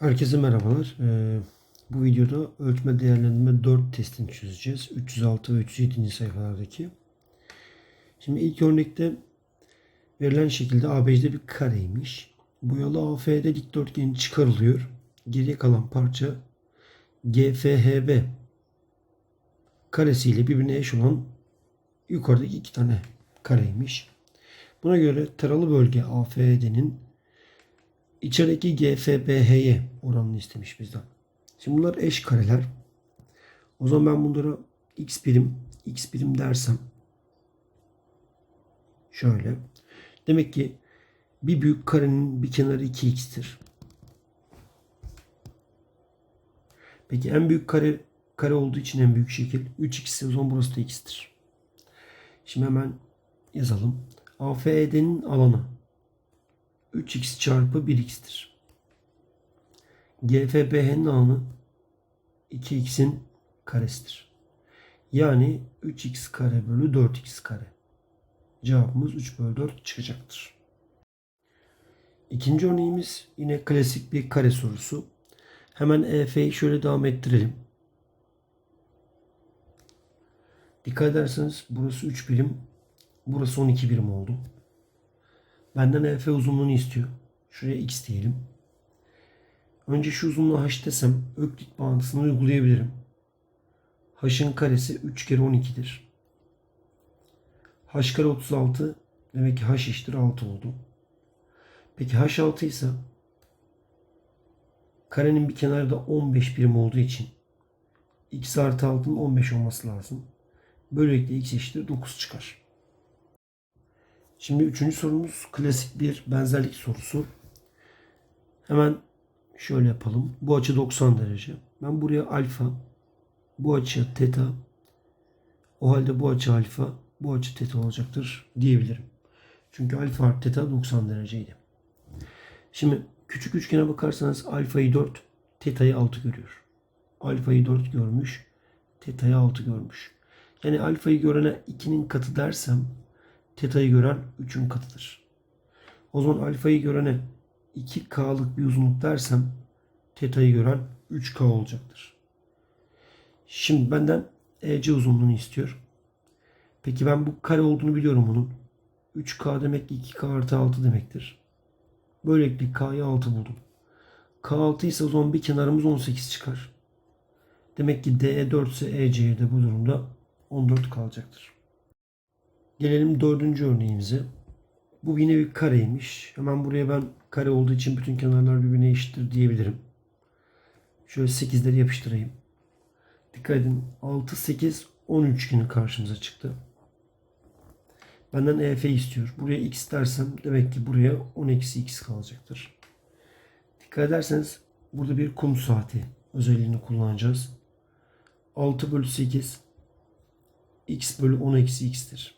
Herkese merhabalar. Ee, bu videoda ölçme değerlendirme 4 testini çözeceğiz. 306 ve 307. sayfalardaki. Şimdi ilk örnekte verilen şekilde ABC'de bir kareymiş. Bu yola AF'de dikdörtgen çıkarılıyor. Geriye kalan parça GFHB karesiyle birbirine eş olan yukarıdaki iki tane kareymiş. Buna göre taralı bölge AFD'nin İçerideki GFBH'ye oranını istemiş bizden. Şimdi bunlar eş kareler. O zaman ben bunlara x birim, x birim dersem şöyle. Demek ki bir büyük karenin bir kenarı 2x'tir. Peki en büyük kare kare olduğu için en büyük şekil 3x o zaman burası da x'tir. Şimdi hemen yazalım. AFED'nin alanı 3x çarpı 1x'tir. GFBH'nin alanı 2x'in karesidir. Yani 3x kare bölü 4x kare. Cevabımız 3 bölü 4 çıkacaktır. İkinci örneğimiz yine klasik bir kare sorusu. Hemen EF'yi şöyle devam ettirelim. Dikkat ederseniz burası 3 birim, burası 12 birim oldu. Benden EF uzunluğunu istiyor. Şuraya x diyelim. Önce şu uzunluğu h desem öklit bağıntısını uygulayabilirim. h'ın karesi 3 kere 12'dir. h kare 36 demek ki h eşittir 6 oldu. Peki h 6 ise karenin bir kenarı da 15 birim olduğu için x artı 6'nın 15 olması lazım. Böylelikle x eşittir 9 çıkar. Şimdi üçüncü sorumuz klasik bir benzerlik sorusu. Hemen şöyle yapalım. Bu açı 90 derece. Ben buraya alfa, bu açı teta, o halde bu açı alfa, bu açı teta olacaktır diyebilirim. Çünkü alfa artı teta 90 dereceydi. Şimdi küçük üçgene bakarsanız alfayı 4, teta'yı 6 görüyor. Alfayı 4 görmüş, teta'yı 6 görmüş. Yani alfayı görene 2'nin katı dersem teta'yı gören 3'ün katıdır. O zaman alfayı görene 2K'lık bir uzunluk dersem teta'yı gören 3K olacaktır. Şimdi benden EC uzunluğunu istiyor. Peki ben bu kare olduğunu biliyorum bunun. 3K demek ki 2K artı 6 demektir. Böylelikle K'yı 6 buldum. K 6 ise o zaman bir kenarımız 18 çıkar. Demek ki DE 4 ise EC'ye de bu durumda 14 kalacaktır. Gelelim dördüncü örneğimize. Bu yine bir kareymiş. Hemen buraya ben kare olduğu için bütün kenarlar birbirine eşittir diyebilirim. Şöyle 8'leri yapıştırayım. Dikkat edin. 6, 8, 10 üçgeni karşımıza çıktı. Benden EF istiyor. Buraya x dersem demek ki buraya 10 eksi x kalacaktır. Dikkat ederseniz burada bir kum saati özelliğini kullanacağız. 6 bölü 8 x bölü 10 eksi x'tir.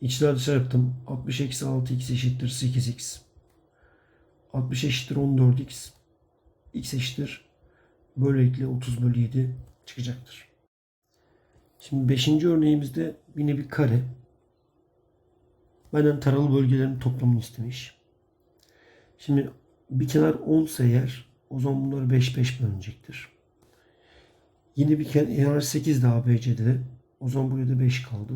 İçler dışarı yaptım. 60 eksi 6x eşittir 8x. 60 eşittir 14x. x eşittir. Böylelikle 30 bölü 7 çıkacaktır. Şimdi 5. örneğimizde yine bir kare. Benden taralı bölgelerin toplamını istemiş. Şimdi bir kenar 10 ise eğer o zaman bunları 5 5 bölünecektir. Yine bir kenar 8 daha ABC'de. O zaman buraya da 5 kaldı.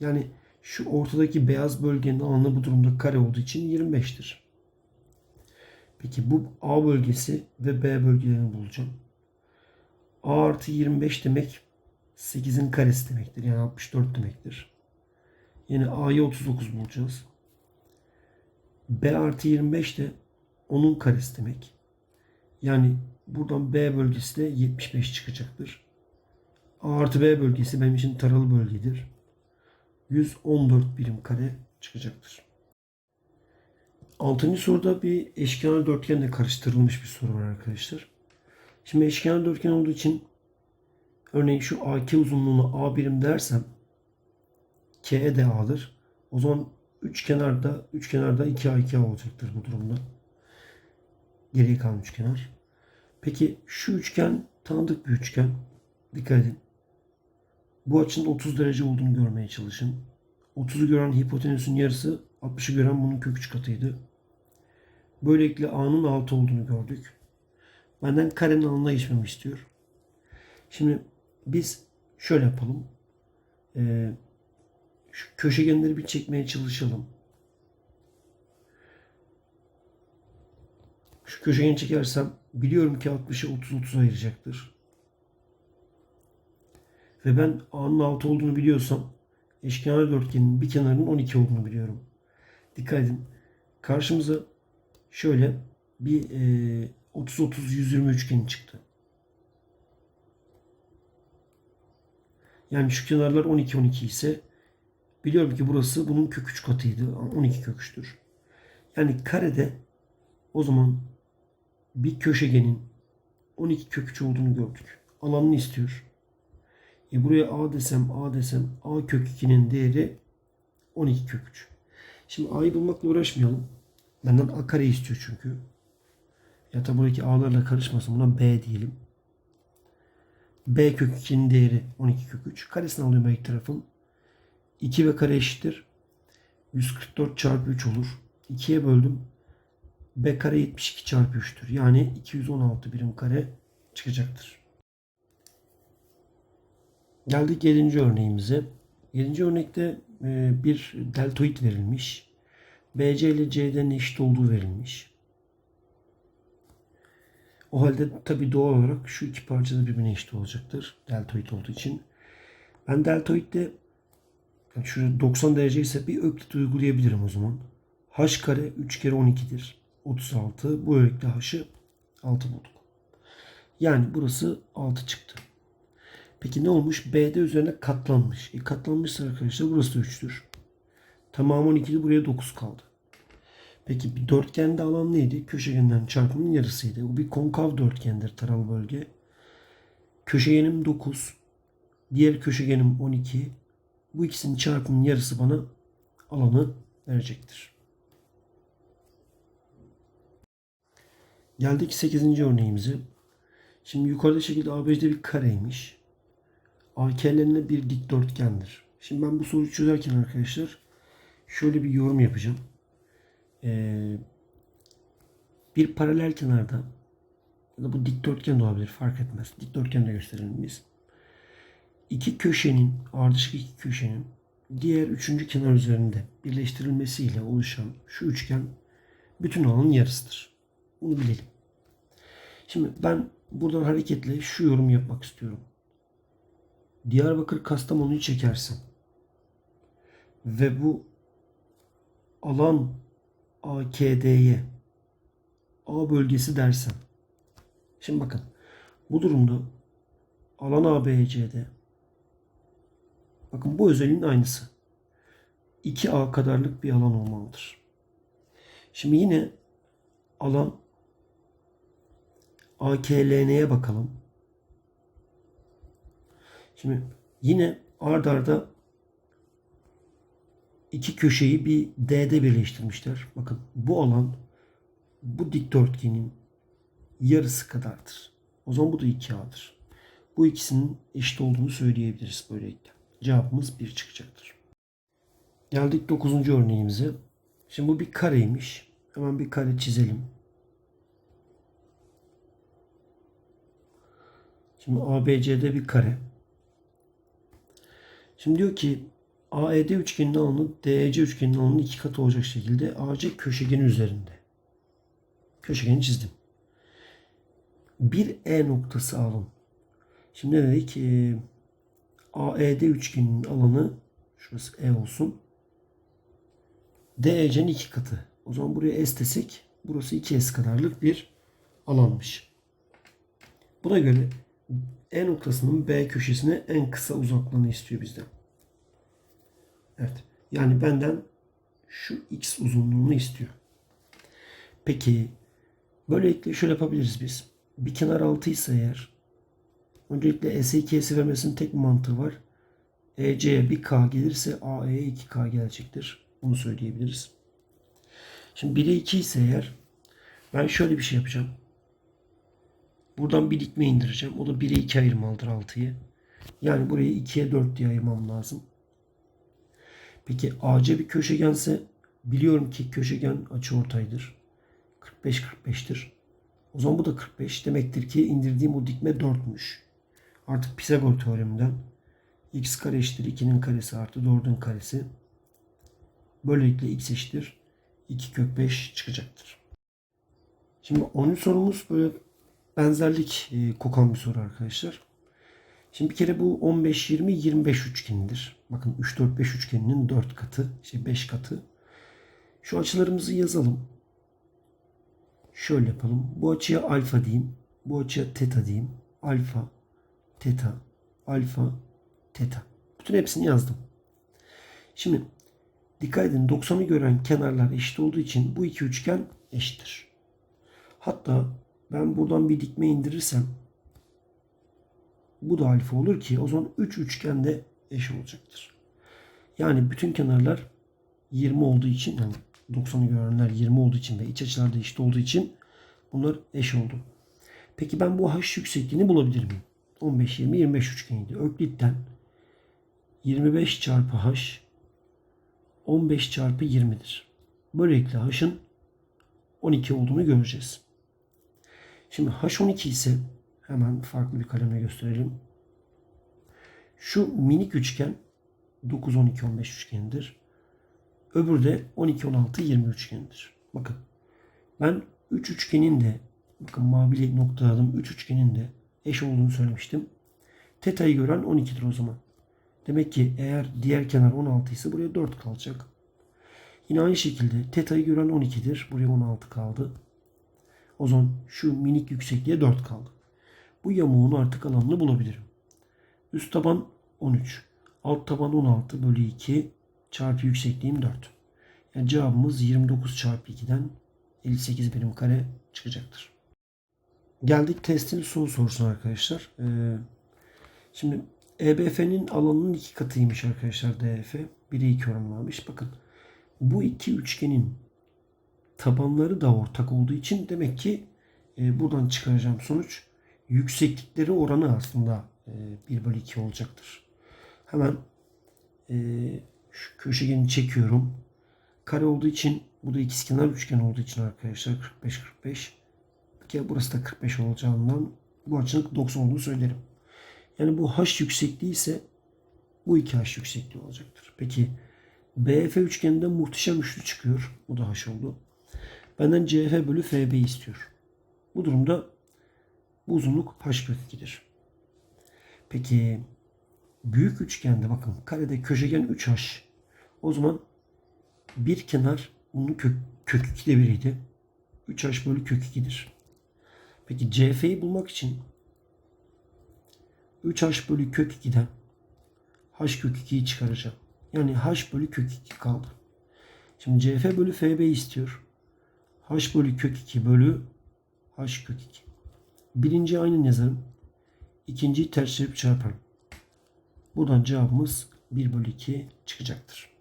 Yani şu ortadaki beyaz bölgenin alanı bu durumda kare olduğu için 25'tir. Peki bu A bölgesi ve B bölgelerini bulacağım. A artı 25 demek 8'in karesi demektir. Yani 64 demektir. Yine A'yı 39 bulacağız. B artı 25 de 10'un karesi demek. Yani buradan B bölgesi de 75 çıkacaktır. A artı B bölgesi benim için taralı bölgedir. 114 birim kare çıkacaktır. Altıncı soruda bir eşkenar dörtgenle karıştırılmış bir soru var arkadaşlar. Şimdi eşkenar dörtgen olduğu için örneğin şu AK uzunluğuna A birim dersem K de A'dır. O zaman üç kenarda üç kenarda 2A 2A olacaktır bu durumda. Geriye kalan üçkenar. Peki şu üçgen tanıdık bir üçgen. Dikkat edin. Bu açının 30 derece olduğunu görmeye çalışın. 30'u gören hipotenüsün yarısı 60'ı gören bunun kök 3 katıydı. Böylelikle A'nın 6 olduğunu gördük. Benden karenin alanına geçmemi istiyor. Şimdi biz şöyle yapalım. Ee, şu köşegenleri bir çekmeye çalışalım. Şu köşegeni çekersem biliyorum ki 60'ı 30-30 ayıracaktır. Ve ben A'nın 6 olduğunu biliyorsam eşkenar dörtgenin bir kenarının 12 olduğunu biliyorum. Dikkat edin. Karşımıza şöyle bir e, 30-30-120 üçgeni çıktı. Yani şu kenarlar 12-12 ise biliyorum ki burası bunun kök 3 katıydı. 12 kök 3'tür. Yani karede o zaman bir köşegenin 12 kök 3 olduğunu gördük. Alanını istiyor. E buraya A desem A desem A kök 2'nin değeri 12 kök 3. Şimdi A'yı bulmakla uğraşmayalım. Benden A kare istiyor çünkü. Ya da buradaki A'larla karışmasın. Buna B diyelim. B kök 2'nin değeri 12 kök 3. Karesini alıyorum her tarafın. 2 ve kare eşittir. 144 çarpı 3 olur. 2'ye böldüm. B kare 72 çarpı 3'tür. Yani 216 birim kare çıkacaktır. Geldik 7. örneğimize. 7. örnekte e, bir deltoid verilmiş. BC ile CD'nin eşit olduğu verilmiş. O halde tabi doğal olarak şu iki parça da birbirine eşit olacaktır. Deltoid olduğu için. Ben deltoidde yani şurada 90 derece ise bir öklit uygulayabilirim o zaman. H kare 3 kere 12'dir. 36. Bu öykte H'ı 6 bulduk. Yani burası 6 çıktı. Peki ne olmuş? B'de üzerine katlanmış. E katlanmışsa arkadaşlar burası da 3'tür. Tamamı 12'di. Buraya 9 kaldı. Peki bir dörtgende alan neydi? Köşegenden çarpımın yarısıydı. Bu bir konkav dörtgendir taralı bölge. Köşegenim 9. Diğer köşegenim 12. Bu ikisinin çarpımının yarısı bana alanı verecektir. Geldik 8. örneğimize. Şimdi yukarıda şekilde ABC'de bir kareymiş. AK'lerine bir dikdörtgendir. Şimdi ben bu soruyu çözerken arkadaşlar şöyle bir yorum yapacağım. Ee, bir paralel kenarda ya da bu dikdörtgen de olabilir fark etmez. Dikdörtgen de gösterelim biz. İki köşenin ardışık iki köşenin diğer üçüncü kenar üzerinde birleştirilmesiyle oluşan şu üçgen bütün alanın yarısıdır. Bunu bilelim. Şimdi ben buradan hareketle şu yorum yapmak istiyorum. Diyarbakır Kastamonu'yu çekersem ve bu alan AKD'ye A bölgesi dersem şimdi bakın bu durumda alan ABC'de bakın bu özelliğin aynısı 2A kadarlık bir alan olmalıdır. Şimdi yine alan AKLN'ye bakalım. Şimdi yine ard arda iki köşeyi bir D'de birleştirmişler. Bakın bu alan bu dikdörtgenin yarısı kadardır. O zaman bu da 2A'dır. Bu ikisinin eşit olduğunu söyleyebiliriz böylelikle. Cevabımız 1 çıkacaktır. Geldik 9. örneğimize. Şimdi bu bir kareymiş. Hemen bir kare çizelim. Şimdi ABC'de bir kare. Şimdi diyor ki AED üçgeninin alanı DEC üçgeninin alanının iki katı olacak şekilde AC köşegeni üzerinde. Köşegeni çizdim. Bir E noktası alın. Şimdi ne dedik? Ee, AED üçgeninin alanı şurası E olsun. DEC'nin iki katı. O zaman buraya S desek burası 2S kadarlık bir alanmış. Buna göre E noktasının B köşesine en kısa uzaklığını istiyor bizden. Evet. Yani benden şu X uzunluğunu istiyor. Peki böylelikle şöyle yapabiliriz biz. Bir kenar 6 ise eğer öncelikle S'e 2S'i vermesinin tek mantığı var. EC'ye bir K gelirse AE'ye 2K gelecektir. Bunu söyleyebiliriz. Şimdi 1'e 2 ise eğer ben şöyle bir şey yapacağım. Buradan bir dikme indireceğim. O da 1'e 2 ayırmalıdır 6'yı. Yani burayı 2'ye 4 diye ayırmam lazım. Peki AC bir köşegense biliyorum ki köşegen açıortaydır. 45 45'tir. O zaman bu da 45. Demektir ki indirdiğim o dikme 4'müş. Artık Pisagor teoreminden x kare eşittir 2'nin karesi artı 4'ün karesi. Böylelikle x eşittir 2 kök 5 çıkacaktır. Şimdi 10. sorumuz böyle benzerlik e, kokan bir soru arkadaşlar. Şimdi bir kere bu 15 20 25 üçgenidir. Bakın 3 4 5 üçgeninin 4 katı, işte 5 katı. Şu açılarımızı yazalım. Şöyle yapalım. Bu açıya alfa diyeyim. Bu açıya teta diyeyim. Alfa, teta, alfa, teta. Bütün hepsini yazdım. Şimdi dikkat edin 90'ı gören kenarlar eşit olduğu için bu iki üçgen eşittir. Hatta ben buradan bir dikme indirirsem bu da alfa olur ki o zaman 3 üçgen de eş olacaktır. Yani bütün kenarlar 20 olduğu için yani 90'ı görenler 20 olduğu için ve iç açılar da eşit olduğu için bunlar eş oldu. Peki ben bu h yüksekliğini bulabilir miyim? 15, 20, 25 üçgeniydi. Öklitten 25 çarpı h 15 çarpı 20'dir. Böylelikle h'ın 12 olduğunu göreceğiz. Şimdi h 12 ise hemen farklı bir kalemle gösterelim. Şu minik üçgen 9, 12, 15 üçgenidir. Öbürü de 12, 16, 20 üçgenidir. Bakın ben 3 üçgenin de bakın mavili noktaladım 3 üçgenin de eş olduğunu söylemiştim. Teta'yı gören 12'dir o zaman. Demek ki eğer diğer kenar 16 ise buraya 4 kalacak. Yine aynı şekilde teta'yı gören 12'dir. Buraya 16 kaldı. O zaman şu minik yüksekliğe 4 kaldı. Bu yamuğun artık alanını bulabilirim. Üst taban 13. Alt taban 16 bölü 2 çarpı yüksekliğim 4. Yani cevabımız 29 çarpı 2'den 58 birim kare çıkacaktır. Geldik testin son sorusuna arkadaşlar. Ee, şimdi EBF'nin alanının iki katıymış arkadaşlar DF. 1'e 2 oranlanmış. Bakın bu iki üçgenin tabanları da ortak olduğu için demek ki e, buradan çıkaracağım sonuç yükseklikleri oranı aslında e, 1 bölü 2 olacaktır. Hemen e, şu köşegeni çekiyorum. Kare olduğu için bu da ikizkenar üçgen olduğu için arkadaşlar 45 45 ki burası da 45 olacağından bu açının 90 olduğunu söylerim. Yani bu h yüksekliği ise bu iki h yüksekliği olacaktır. Peki BF üçgeninde muhteşem üçlü çıkıyor. Bu da h oldu. Benden CF bölü FB istiyor. Bu durumda bu uzunluk h kök 2'dir. Peki büyük üçgende bakın karede köşegen 3h. O zaman bir kenar bunun kök, kök 2'de biriydi. 3h bölü kök 2'dir. Peki CF'yi bulmak için 3h bölü kök 2'den h kök 2'yi çıkaracağım. Yani h bölü kök 2 kaldı. Şimdi CF bölü FB istiyor. H bölü kök 2 bölü h kök 2. Birinci aynı yazarım. İkinciyi ters çevirip çarparım. Buradan cevabımız 1 bölü 2 çıkacaktır.